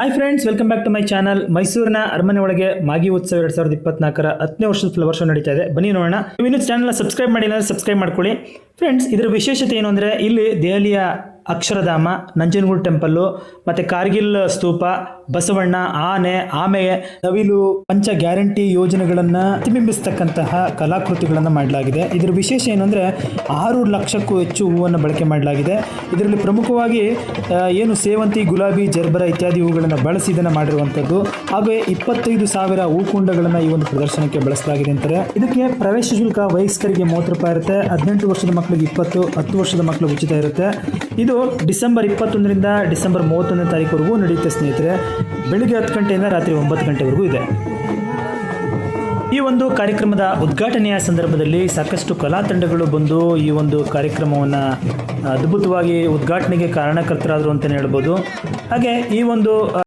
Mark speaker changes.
Speaker 1: Hi friends welcome back to my channel ಮೈಸೂರಿನ ಅರಮನೆ ಒಳಗೆ ಮಾಗಿ ಉತ್ಸವ ಎರಡ್ ಸಾವಿರದ ಇಪ್ಪತ್ನಾಲ್ಕರ ಹತ್ತನೇ ವರ್ಷದ ಫ್ಲವರ್ ಶೋ ನಡೀತಾ ಇದೆ. ಬನ್ನಿ ನೋಡೋಣ. ನೀವು ಇನ್ನೂ ಚಾನಲ್ನ ಸಬ್ಸ್ಕ್ರೈಬ್ ಮಾಡಿಲ್ಲ ಸಬ್ಸ್ಕ್ರೈಬ್ ಮಾಡ್ಕೊಳ್ಳಿ. ಫ್ರೆಂಡ್ಸ್ ಇದರ ವಿಶೇಷತೆ ಏನು ಅಂದರೆ ಇಲ್ಲಿ ದೆಹಲಿಯ ಅಕ್ಷರಧಾಮ, ನಂಜನಗೂಡು ಟೆಂಪಲ್ಲು, ಮತ್ತು ಕಾರ್ಗಿಲ್ ಸ್ತೂಪ, ಬಸವಣ್ಣ, ಆನೆ ಆಮೆ ನವಿಲು ಪಂಚ ಗ್ಯಾರಂಟಿ ಯೋಜನೆಗಳನ್ನು ಪ್ರತಿಬಿಂಬಿಸ್ತಕ್ಕಂತಹ ಕಲಾಕೃತಿಗಳನ್ನು ಮಾಡಲಾಗಿದೆ. ಇದರ ವಿಶೇಷ ಏನಂದರೆ ಆರು ಲಕ್ಷಕ್ಕೂ ಹೆಚ್ಚು ಹೂವನ್ನು ಬಳಕೆ ಮಾಡಲಾಗಿದೆ. ಇದರಲ್ಲಿ ಪ್ರಮುಖವಾಗಿ ಏನು ಸೇವಂತಿ, ಗುಲಾಬಿ, ಜರ್ಬರ ಇತ್ಯಾದಿ ಹೂಗಳನ್ನು ಬಳಸಿ ಇದನ್ನು ಮಾಡಿರುವಂಥದ್ದು. ಹಾಗೆ ಇಪ್ಪತ್ತೈದು ಸಾವಿರ ಹೂಕುಂಡಗಳನ್ನು ಈ ಒಂದು ಪ್ರದರ್ಶನಕ್ಕೆ ಬಳಸಲಾಗಿದೆ ಅಂತಾರೆ. ಇದಕ್ಕೆ ಪ್ರವೇಶ ಶುಲ್ಕ ವಯಸ್ಕರಿಗೆ ಮೂವತ್ತು ರೂಪಾಯಿ ಇರುತ್ತೆ. ಹದಿನೆಂಟು ವರ್ಷದ ಮಕ್ಕಳಿಗೆ ಇಪ್ಪತ್ತು, ಹತ್ತು ವರ್ಷದ ಮಕ್ಕಳು ಉಚಿತ ಇರುತ್ತೆ. ಇದು ಡಿಸೆಂಬರ್ ಇಪ್ಪತ್ತೊಂದರಿಂದ ಡಿಸೆಂಬರ್ ಮೂವತ್ತೊಂದನೇ ತಾರೀಕುವರೆಗೂ ನಡೆಯುತ್ತೆ ಸ್ನೇಹಿತರೆ. ಬೆಳಿಗ್ಗೆ ಹತ್ತು ಗಂಟೆಯಿಂದ ರಾತ್ರಿ ಒಂಬತ್ತು ಗಂಟೆವರೆಗೂ ಇದೆ. ಈ ಒಂದು ಕಾರ್ಯಕ್ರಮದ ಉದ್ಘಾಟನೆಯ ಸಂದರ್ಭದಲ್ಲಿ ಸಾಕಷ್ಟು ಕಲಾ ತಂಡಗಳು ಬಂದು ಈ ಒಂದು ಕಾರ್ಯಕ್ರಮವನ್ನು ಅದ್ಭುತವಾಗಿ ಉದ್ಘಾಟನೆಗೆ ಕಾರಣಕರ್ತರಾದರು ಅಂತಲೇ ಹೇಳ್ಬೋದು. ಹಾಗೆ ಈ ಒಂದು